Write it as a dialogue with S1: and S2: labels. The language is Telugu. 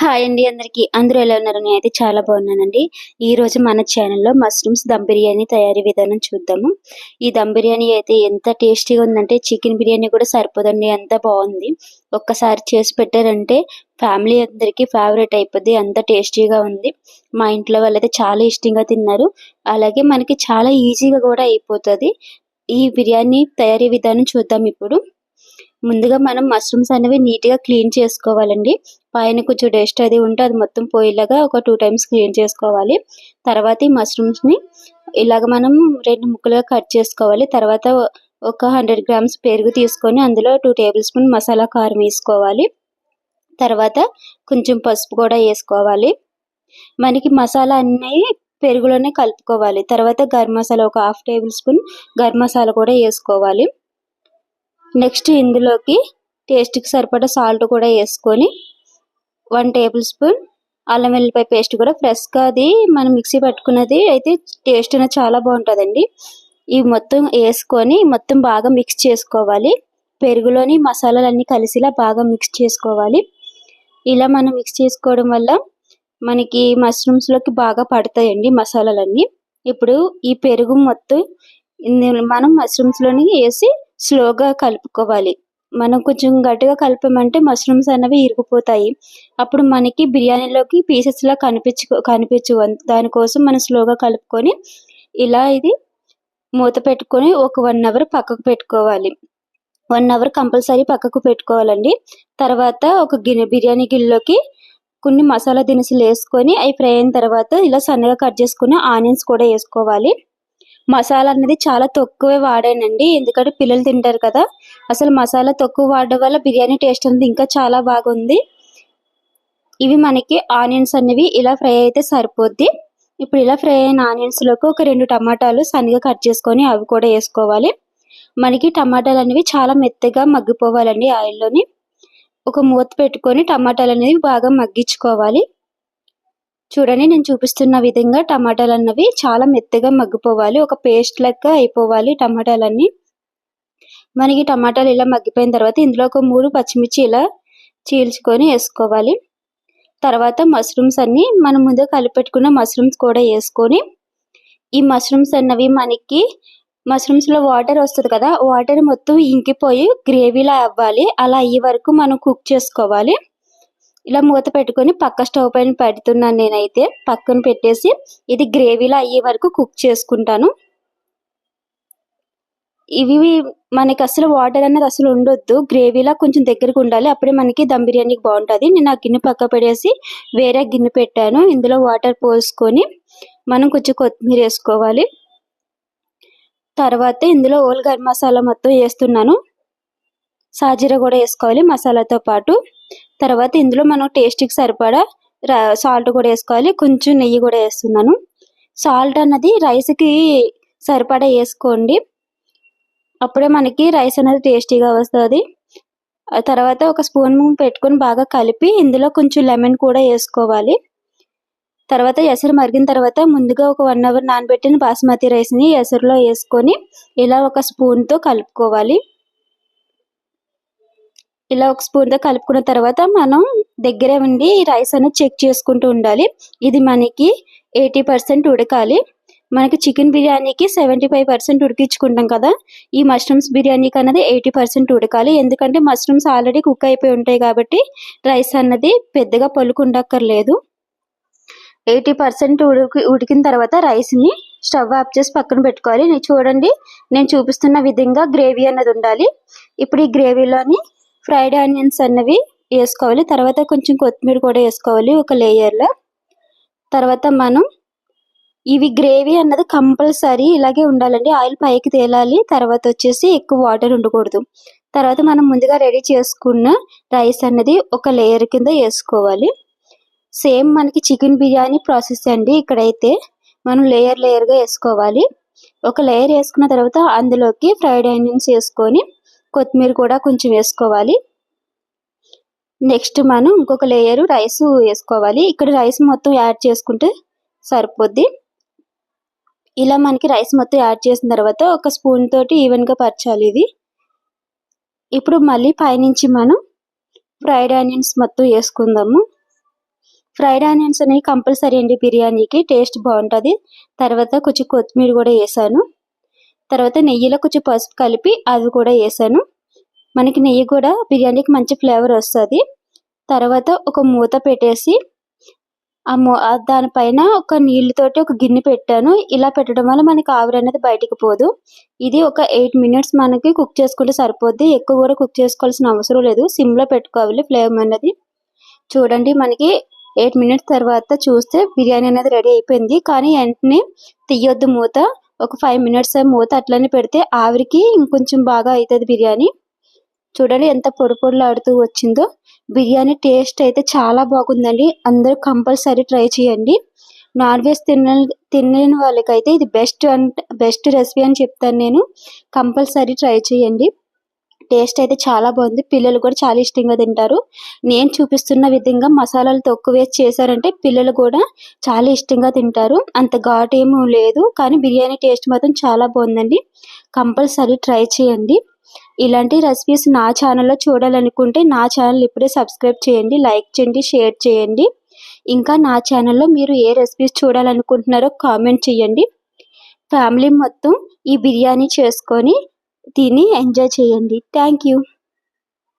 S1: హాయ్ అండి అందరికి. అందరూ ఎలా ఉన్నారు? నేను అయితే చాలా బాగున్నానండి. ఈ రోజు మన ఛానల్లో మష్రూమ్స్ దమ్ బిర్యానీ తయారీ విధానం చూద్దాము. ఈ దమ్ బిర్యానీ అయితే ఎంత టేస్టీగా ఉందంటే చికెన్ బిర్యానీ కూడా సరిపోదండి. అంత బాగుంది. ఒక్కసారి చేసి పెట్టారంటే ఫ్యామిలీ అందరికీ ఫేవరెట్ అయిపోద్ది. అంత టేస్టీగా ఉంది. మా ఇంట్లో వాళ్ళైతే చాలా ఇష్టంగా తిన్నారు. అలాగే మనకి చాలా ఈజీగా కూడా అయిపోతుంది. ఈ బిర్యానీ తయారీ విధానం చూద్దాం ఇప్పుడు. ముందుగా మనం మష్రూమ్స్ అనేవి నీట్గా క్లీన్ చేసుకోవాలండి. పైన కొంచెం డస్ట్ అది ఉంటే అది మొత్తం పోయేలాగా ఒక టూ టైమ్స్ క్లీన్ చేసుకోవాలి. తర్వాత ఈ మష్రూమ్స్ని ఇలాగ మనం రెండు ముక్కలుగా కట్ చేసుకోవాలి. తర్వాత ఒక హండ్రెడ్ గ్రామ్స్ పెరుగు తీసుకొని అందులో టూ టేబుల్ స్పూన్ మసాలా కారం వేసుకోవాలి. తర్వాత కొంచెం పసుపు కూడా వేసుకోవాలి. మనకి మసాలా అన్నీ పెరుగులోనే కలుపుకోవాలి. తర్వాత గరం మసాలా ఒక half tablespoon garam masala కూడా వేసుకోవాలి. నెక్స్ట్ ఇందులోకి టేస్ట్కి సరిపడా సాల్ట్ కూడా వేసుకొని వన్ టేబుల్ స్పూన్ అల్లం వెల్లిపాయ పేస్ట్ కూడా ఫ్రెష్గా అది మనం మిక్సీ పట్టుకున్నది అయితే టేస్ట్ అనేది చాలా బాగుంటుందండి. ఇవి మొత్తం వేసుకొని మొత్తం బాగా మిక్స్ చేసుకోవాలి. పెరుగులోని మసాలాలన్నీ కలిసిలా బాగా మిక్స్ చేసుకోవాలి. ఇలా మనం మిక్స్ చేసుకోవడం వల్ల మనకి మష్రూమ్స్లోకి బాగా పడతాయండి మసాలాలన్నీ. ఇప్పుడు ఈ పెరుగు మొత్తం మనం మష్రూమ్స్లోని వేసి స్లోగా కలుపుకోవాలి. మనం కొంచెం గట్టిగా కలిపామంటే మష్రూమ్స్ అనేవి ఇరిగిపోతాయి. అప్పుడు మనకి బిర్యానీలోకి పీసెస్లా కనిపించు కనిపించు. దానికోసం మనం స్లోగా కలుపుకొని ఇలా ఇది మూత పెట్టుకొని ఒక వన్ అవర్ పక్కకు పెట్టుకోవాలి. వన్ అవర్ కంపల్సరీ పక్కకు పెట్టుకోవాలండి. తర్వాత ఒక గిన్నె బిర్యానీ గిన్నెలోకి కొన్ని మసాలా దినుసులు వేసుకొని అవి ఫ్రై అయిన తర్వాత ఇలా సన్నగా కట్ చేసుకుని ఆనియన్స్ కూడా వేసుకోవాలి. మసాలా అనేది చాలా తక్కువే వాడానండి. ఎందుకంటే పిల్లలు తింటారు కదా. అసలు మసాలా తక్కువ వాడడం వల్ల బిర్యానీ టేస్ట్ అనేది ఇంకా చాలా బాగుంది. ఇవి మనకి ఆనియన్స్ అనేవి ఇలా ఫ్రై అయితే సరిపోద్ది. ఇప్పుడు ఇలా ఫ్రై అయిన ఆనియన్స్లోకి ఒక రెండు టమాటాలు సన్నగా కట్ చేసుకొని అవి కూడా వేసుకోవాలి. మనకి టమాటాలు అనేవి చాలా మెత్తగా మగ్గిపోవాలండి ఆయిల్లోని. ఒక మూత పెట్టుకొని టమాటాలు అనేవి బాగా మగ్గించుకోవాలి. చూడండి నేను చూపిస్తున్న విధంగా టమాటాలు అన్నవి చాలా మెత్తగా మగ్గిపోవాలి. ఒక పేస్ట్ లెక్క అయిపోవాలి టమాటాలన్నీ. మనకి టమాటాలు ఇలా మగ్గిపోయిన తర్వాత ఇందులో ఒక మూడు పచ్చిమిర్చి ఇలా చీల్చుకొని వేసుకోవాలి. తర్వాత మష్రూమ్స్ అన్ని మనం ముందు కలిపెట్టుకున్న మష్రూమ్స్ కూడా వేసుకొని ఈ మష్రూమ్స్ అన్నవి మనకి మష్రూమ్స్లో వాటర్ వస్తుంది కదా వాటర్ మొత్తం ఇంకిపోయి గ్రేవీలా అవ్వాలి. అలా అయ్యే వరకు మనం కుక్ చేసుకోవాలి. ఇలా మూత పెట్టుకొని పక్క స్టవ్ పైన పెడుతున్నాను నేనైతే. పక్కన పెట్టేసి ఇది గ్రేవీలో అయ్యే వరకు కుక్ చేసుకుంటాను. ఇవి మనకి అసలు వాటర్ అనేది అసలు ఉండొద్దు. గ్రేవీలా కొంచెం దగ్గరకు ఉండాలి. అప్పుడే మనకి దమ్ బిర్యానీకి బాగుంటుంది. నేను ఆ గిన్నె పక్క పడేసి వేరే గిన్నె పెట్టాను. ఇందులో వాటర్ పోసుకొని మనం కొంచెం కొత్తిమీర వేసుకోవాలి. తర్వాత ఇందులో ఓల్ గరం మసాలా మొత్తం వేస్తున్నాను. సాజీరా కూడా వేసుకోవాలి మసాలాతో పాటు. తర్వాత ఇందులో మనం టేస్ట్కి సరిపడా సాల్ట్ కూడా వేసుకోవాలి. కొంచెం నెయ్యి కూడా వేస్తున్నాను. సాల్ట్ అన్నది రైస్కి సరిపడా వేసుకోండి. అప్పుడే మనకి రైస్ అనేది టేస్టీగా వస్తుంది. తర్వాత ఒక స్పూన్ పెట్టుకొని బాగా కలిపి ఇందులో కొంచెం లెమన్ కూడా వేసుకోవాలి. తర్వాత ఎసరు మరిగిన తర్వాత ముందుగా ఒక వన్ అవర్ నానబెట్టిన బాస్మతి రైస్ని ఎసరులో వేసుకొని ఇలా ఒక స్పూన్తో కలుపుకోవాలి. ఇలా ఒక స్పూన్తో కలుపుకున్న తర్వాత మనం దగ్గరే ఉండి రైస్ అనేది చెక్ చేసుకుంటూ ఉండాలి. ఇది మనకి ఎయిటీ పర్సెంట్ ఉడకాలి. మనకి చికెన్ బిర్యానీకి సెవెంటీ ఫైవ్ పర్సెంట్ ఉడికించుకుంటాం కదా ఈ మష్రూమ్స్ బిర్యానీకి అన్నది ఎయిటీ పర్సెంట్ ఉడకాలి. ఎందుకంటే మష్రూమ్స్ ఆల్రెడీ కుక్ అయిపోయి ఉంటాయి కాబట్టి రైస్ అన్నది పెద్దగా పలుకుండక్కర్లేదు. ఎయిటీ పర్సెంట్ ఉడికి ఉడికిన తర్వాత రైస్ని స్టవ్ ఆఫ్ చేసి పక్కన పెట్టుకోవాలి. చూడండి నేను చూపిస్తున్న విధంగా గ్రేవీ అన్నది ఉండాలి. ఇప్పుడు ఈ గ్రేవీలోని ఫ్రైడ్ ఆనియన్స్ అన్నవి వేసుకోవాలి. తర్వాత కొంచెం కొత్తిమీర కూడా వేసుకోవాలి ఒక లేయర్లో తర్వాత మనం ఇవి గ్రేవీ అన్నది కంపల్సరీ ఇలాగే ఉండాలండి. ఆయిల్ పైకి తేలాలి. తర్వాత వచ్చేసి ఎక్కువ వాటర్ ఉండకూడదు. తర్వాత మనం ముందుగా రెడీ చేసుకున్న రైస్ అన్నది ఒక లేయర్ కింద వేసుకోవాలి. సేమ్ మనకి చికెన్ బిర్యానీ ప్రాసెస్ అండి. ఇక్కడైతే మనం లేయర్ లేయర్గా వేసుకోవాలి. ఒక లేయర్ వేసుకున్న తర్వాత అందులోకి ఫ్రైడ్ ఆనియన్స్ వేసుకొని కొత్తిమీర కూడా కొంచెం వేసుకోవాలి. నెక్స్ట్ మనం ఇంకొక లేయర్ రైస్ వేసుకోవాలి. ఇక్కడ రైస్ మొత్తం యాడ్ చేసుకుంటే సరిపోద్ది. ఇలా మనకి రైస్ మొత్తం యాడ్ చేసిన తర్వాత ఒక స్పూన్ తోటి ఈవెన్గా పరచాలి ఇది. ఇప్పుడు మళ్ళీ పైనుంచి మనం ఫ్రైడ్ ఆనియన్స్ మొత్తం వేసుకుందాము. ఫ్రైడ్ ఆనియన్స్ అనేవి కంపల్సరీ అండి బిర్యానీకి టేస్ట్ బాగుంటుంది. తర్వాత కొంచెం కొత్తిమీర కూడా వేసాను. తర్వాత నెయ్యిలో కొంచెం పసుపు కలిపి అవి కూడా వేసాను. మనకి నెయ్యి కూడా బిర్యానీకి మంచి ఫ్లేవర్ వస్తుంది. తర్వాత ఒక మూత పెట్టేసి ఆ మూ దానిపైన ఒక నీళ్ళతోటి ఒక గిన్నె పెట్టాను. ఇలా పెట్టడం వల్ల మనకి ఆవిరి అనేది బయటికి పోదు. ఇది ఒక ఎయిట్ మినిట్స్ మనకి కుక్ చేసుకుంటే సరిపోద్ది. ఎక్కువ కూడా కుక్ చేసుకోవాల్సిన అవసరం లేదు. సిమ్లో పెట్టుకోవాలి ఫ్లేమ్ అనేది. చూడండి మనకి ఎయిట్ మినిట్స్ తర్వాత చూస్తే బిర్యానీ అనేది రెడీ అయిపోయింది. కానీ వెంటనే తీయొద్దు మూత. ఒక ఫైవ్ మినిట్స్ మూత అట్లనే పెడితే ఆవిరికి ఇంకొంచెం బాగా అవుతుంది బిర్యానీ. చూడండి ఎంత పొడి పొడిలాడుతూ వచ్చిందో. బిర్యానీ టేస్ట్ అయితే చాలా బాగుందండి. అందరూ కంపల్సరీ ట్రై చేయండి. నాన్ వెజ్ తిన తినలేని వాళ్ళకైతే ఇది బెస్ట్ అండ్ బెస్ట్ రెసిపీ అని చెప్తాను నేను. కంపల్సరీ ట్రై చేయండి. టేస్ట్ అయితే చాలా బాగుంది. పిల్లలు కూడా చాలా ఇష్టంగా తింటారు. నేను చూపిస్తున్న విధంగా మసాలాలు తక్కువ వేసి చేశారంటే పిల్లలు కూడా చాలా ఇష్టంగా తింటారు. అంత ఘాటు ఏమీ లేదు కానీ బిర్యానీ టేస్ట్ మాత్రం చాలా బాగుందండి. కంపల్సరీ ట్రై చేయండి. ఇలాంటి రెసిపీస్ నా ఛానల్లో చూడాలనుకుంటే నా ఛానల్ ఇప్పుడే సబ్స్క్రైబ్ చేయండి లైక్ చేయండి షేర్ చేయండి. ఇంకా నా ఛానల్లో మీరు ఏ రెసిపీస్ చూడాలనుకుంటున్నారో కామెంట్ చేయండి. ఫ్యామిలీ మొత్తం ఈ బిర్యానీ చేసుకొని తిని ఎంజాయ్ చేయండి. Thank you.